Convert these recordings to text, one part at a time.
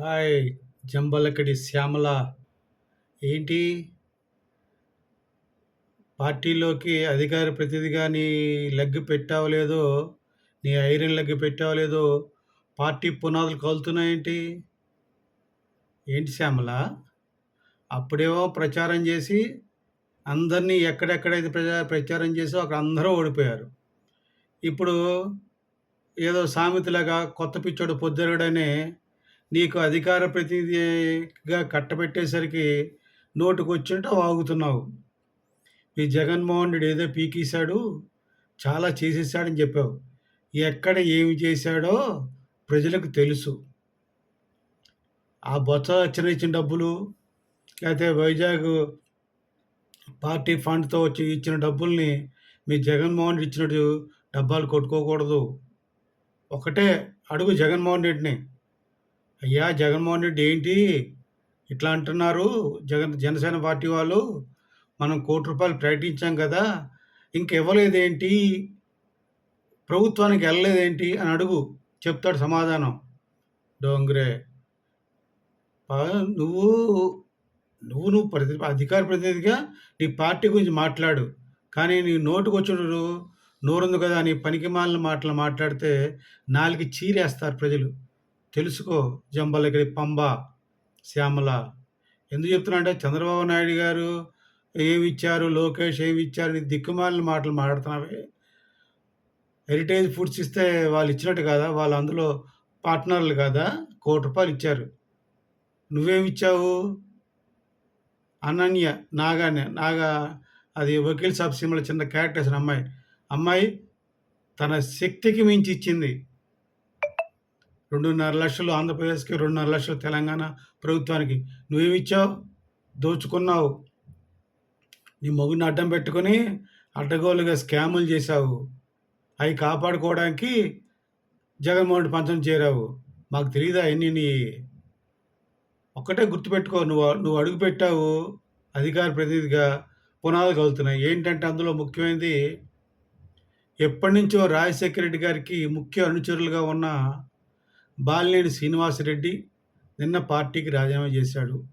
Hi Jambalakadi Shyamala. ఏంటి? పార్టీలోకి అధికార ప్రతినిధిగా నీ లెగ్ పెట్టావలేదో నీ ఐరన్ లెగ్ పెట్టావలేదో పార్టీ పునాదులు కలుతున్నాయేంటి? ఏంటి శ్యామల? అప్పుడేమో ప్రచారం చేసి అందరినీ ఎక్కడెక్కడైతే ప్రజా ప్రచారం చేసో అక్కడ అందరూ ఓడిపోయారు. ఇప్పుడు ఏదో సామెతలాగా కొత్త పిచ్చోడు పొద్దురుడనే నీకు అధికార ప్రతినిధిగా కట్టబెట్టేసరికి నోటుకు వాగుతున్నావు. ఈ జగన్మోహన్ రెడ్డి ఏదో పీకేశాడు చాలా చేసేసాడని చెప్పావు. ఎక్కడ ఏమి చేశాడో ప్రజలకు తెలుసు. ఆ బొత్స వచ్చిన ఇచ్చిన డబ్బులు లేకపోతే వైజాగ్ పార్టీ ఫండ్తో వచ్చి ఇచ్చిన డబ్బుల్ని మీ జగన్మోహన్ రెడ్డి ఇచ్చినట్టు డబ్బాలు కొట్టుకోకూడదు. ఒకటే అడుగు జగన్మోహన్ రెడ్డిని. అయ్యా జగన్మోహన్ రెడ్డి ఏంటి? ఇట్లా అంటున్నారు. జగన్ జనసేన పార్టీ వాళ్ళు. మనం కోటి రూపాయలు ప్రకటించాం కదా. ఇంకివ్వలేదేంటి ప్రభుత్వానికి వెళ్ళలేదేంటి? అని అడుగు. చెప్తాడు సమాధానం. డోంగ్రే. నువ్వు నువ్వు నువ్వు ప్రతి అధికార ప్రతినిధిగా నీ పార్టీ గురించి మాట్లాడు. కానీ నీ నోటుకు వచ్చినప్పుడు నోరుంది కదా నీ పనికి మాలిన మాటలు మాట్లాడితే నాలుగు చీరేస్తారు ప్రజలు. తెలుసుకో జంబలగిరి పంబ శ్యామల. ఎందుకు చెప్తున్నా అంటే చంద్రబాబు నాయుడు గారు ఏమిచ్చారు లోకేష్ ఏమి ఇచ్చారు నీ దిక్కుమాలిన మాటలు మాట్లాడుతున్నావే. హెరిటేజ్ ఫుడ్స్ ఇస్తే వాళ్ళు ఇచ్చినట్టు కదా? వాళ్ళు అందులో పార్ట్నర్లు కదా? కోటి రూపాయలు ఇచ్చారు. నువ్వేమిచ్చావు? అనన్య నాగానే నాగా అది వకీల్ సాబ్ సినిమాలో చిన్న క్యారెక్టర్స్ అమ్మాయి. అమ్మాయి తన శక్తికి మించి ఇచ్చింది. రెండున్నర లక్షలు ఆంధ్రప్రదేశ్కి రెండున్నర లక్షలు తెలంగాణ ప్రభుత్వానికి. నువ్వేమిచ్చావు? దోచుకున్నావు. నీ మగుని అడ్డం పెట్టుకొని అడ్డగోలుగా స్కాములు చేశావు. అవి కాపాడుకోవడానికి జగన్మోహన్ పంచం చేరావు. మాకు తెలియదా ఎన్ని నీ ఒక్కటే గుర్తుపెట్టుకో నువ్వు నువ్వు అడుగు పెట్టావు అధికార ప్రతినిధిగా పునాదులు కలుగుతున్నాయి ఏంటంటే అందులో ముఖ్యమైనది ఎప్పటి నుంచో రాజశేఖర రెడ్డి గారికి ముఖ్య అనుచరులుగా ఉన్న బాలినేని శ్రీనివాసరెడ్డి నిన్న పార్టీకి రాజీనామా చేశాడు.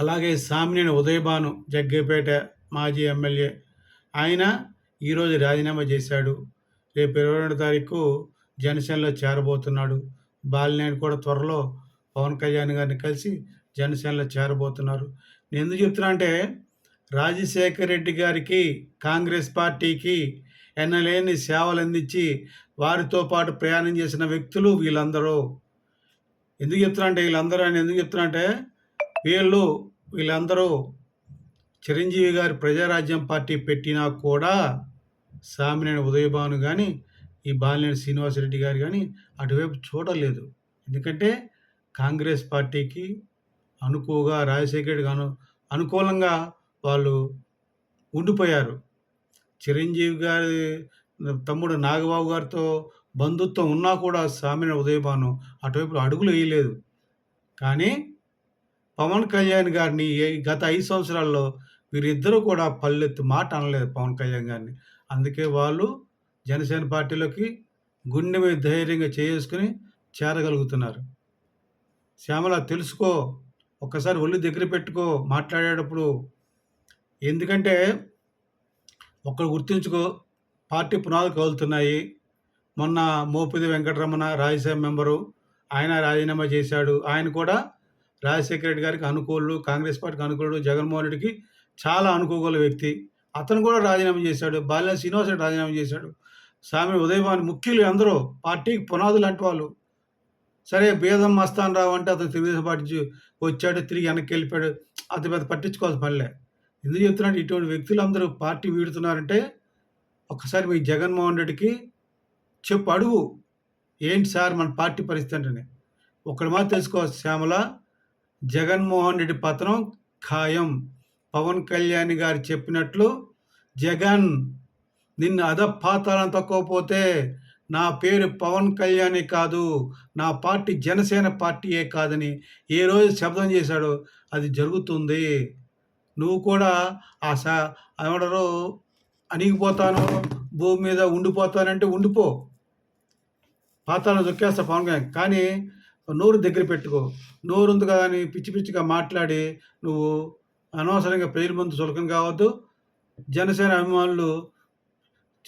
అలాగే సామినేని ఉదయభాను జగ్గేపేట మాజీ ఎమ్మెల్యే ఆయన ఈరోజు రాజీనామా చేశాడు. రేపు ఇరవై రెండు తారీఖు జనసేనలో చేరబోతున్నాడు. బాలినేని కూడా త్వరలో పవన్ కళ్యాణ్ గారిని కలిసి జనసేనలో చేరబోతున్నారు. నేను ఎందుకు చెప్తున్నా అంటే రాజశేఖర్ రెడ్డి గారికి కాంగ్రెస్ పార్టీకి ఎన్నలేని సేవలు అందించి వారితో పాటు ప్రయాణం చేసిన వ్యక్తులు వీళ్ళందరూ. ఎందుకు చెప్తున్నా అంటే వీళ్ళందరూ అని ఎందుకు చెప్తున్నా అంటే వీళ్ళు వీళ్ళందరూ చిరంజీవి గారి ప్రజారాజ్యం పార్టీ పెట్టినా కూడా సామినేని ఉదయభాను కానీ ఈ బాలినేని శ్రీనివాసరెడ్డి గారు కానీ అటువైపు చూడలేదు. ఎందుకంటే కాంగ్రెస్ పార్టీకి అనుకువగా రాజశేఖర్ గాను అనుకూలంగా వాళ్ళు ఉండిపోయారు. చిరంజీవి గారి తమ్ముడు నాగబాబు గారితో బంధుత్వం ఉన్నా కూడా సామిన ఉదయభాను అటువైపు అడుగులు వేయలేదు. కానీ పవన్ కళ్యాణ్ గారిని గత ఐదు సంవత్సరాల్లో వీరిద్దరూ కూడా పల్లెత్తు మాట అనలేదు పవన్ కళ్యాణ్ గారిని. అందుకే వాళ్ళు జనసేన పార్టీలోకి గుండె మీద ధైర్యంగా చేసుకుని చేరగలుగుతున్నారు. శ్యామల తెలుసుకో. ఒక్కసారి ఒళ్ళు దగ్గర పెట్టుకో. మాట్లాడేటప్పుడు ఎందుకంటే ఒక్కడు గుర్తుంచుకో పార్టీ పునాదులు కదులుతున్నాయి. మొన్న మోపిది వెంకటరమణ రాజ్యసభ మెంబరు ఆయన రాజీనామా చేశాడు. ఆయన కూడా రాజశేఖర రెడ్డి గారికి అనుకూలు కాంగ్రెస్ పార్టీకి అనుకూలుడు జగన్మోహన్ రెడ్డికి చాలా అనుకోగల వ్యక్తి. అతను కూడా రాజీనామా చేశాడు. బాల్య శ్రీనివాస్ రాజీనామా చేశాడు. స్వామి ఉదయభాన్ ముఖ్యులు అందరూ పార్టీకి పునాదులు లాంటి వాళ్ళు. సరే భేదం మస్తాన్ రావు అంటే అతను తెలుగుదేశం పార్టీ వచ్చాడు తిరిగి వెనక్కి వెళ్ళిపోయాడు. అతని పెద్ద పట్టించుకోవాల్సిన పనిలే ఎందుకు చెప్తున్నాడు ఇటువంటి వ్యక్తులు అందరూ పార్టీ వీడుతున్నారంటే ఒకసారి మీ జగన్మోహన్ రెడ్డికి చెప్పు అడుగు. ఏంటి సార్ మన పార్టీ పరిస్థితి అంటే ఒకటి మాత్రం తెలుసుకోవచ్చు శ్యామల జగన్మోహన్ రెడ్డి పతనం ఖాయం. పవన్ కళ్యాణ్ గారు చెప్పినట్లు జగన్ నిన్ను అధపాతాలను తక్కువపోతే నా పేరు పవన్ కళ్యాణే కాదు నా పార్టీ జనసేన పార్టీయే కాదని ఏ రోజు శబ్దం చేశాడో అది జరుగుతుంది. నువ్వు కూడా ఆ సా ఏమంటారు? అణిగిపోతాను భూమి మీద ఉండిపోతానంటే ఉండిపో. పాతాలను దొక్కేస్తా పవన్ కళ్యాణ్. కానీ నోరు దగ్గర పెట్టుకో. నోరు ఉంది కదా అని పిచ్చి పిచ్చిగా మాట్లాడి నువ్వు అనవసరంగా ప్రజల ముందు చులకన కావద్దు. జనసేన అభిమానులు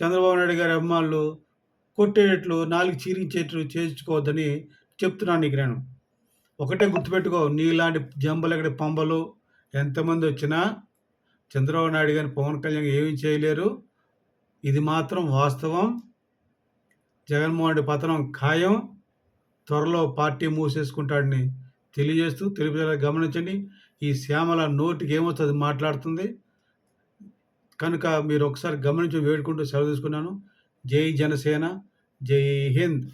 చంద్రబాబు నాయుడు గారి అభిమానులు కొట్టేటట్లు నాలుగు చీరించేట్లు చేయించుకోవద్దని చెప్తున్నాను నీకు నేను. ఒకటే గుర్తుపెట్టుకో నీలాంటి జంబలు ఎక్కడ పంబలు ఎంతమంది వచ్చినా చంద్రబాబు నాయుడు గారిని పవన్ కళ్యాణ్ ఏమీ చేయలేరు. ఇది మాత్రం వాస్తవం. జగన్మోహన్ రెడ్డి పతనం ఖాయం. త్వరలో పార్టీ మూసేసుకుంటాడని తెలియజేస్తూ తెలుపు గమనించండి. ఈ శ్యామల నోటికి ఏమొస్తుంది మాట్లాడుతుంది. కనుక మీరు ఒకసారి గమనించి వేడుకుంటూ సెలవు తీసుకున్నాను. జై జనసేన జై హింద్.